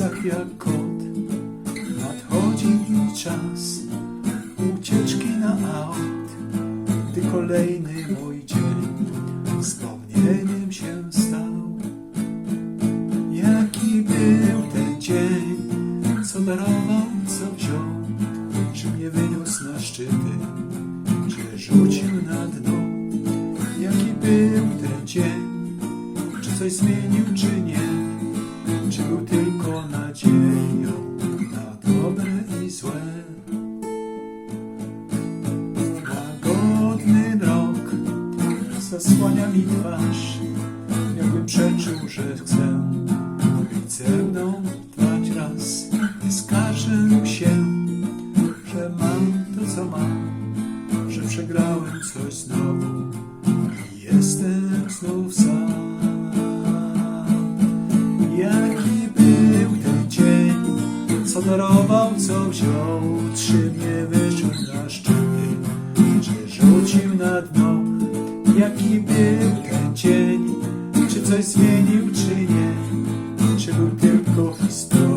Na palcach jak kot, nadchodzi czas ucieczki na aut, gdy kolejny mój dzień wspomnieniem się stał. Jaki był ten dzień, co darował, co wziął, czy mnie wyniósł na szczyty, czy rzucił na dno. Jaki był ten dzień, czy coś zmienił, czy nie, czy był tylko nadzieją na dobre i złe. Łagodny mrok zasłania mi twarz, jakbym przeczuł, że chcę być ze mną trwać raz. Nie skarżę się, że mam to, co mam, że przegrałem coś znowu i jestem znów podarował, co wziął, utrzymnie wyszedł na szczyty, czy rzucił na dno, jaki był ten dzień, czy coś zmienił, czy nie, czy był tylko historią.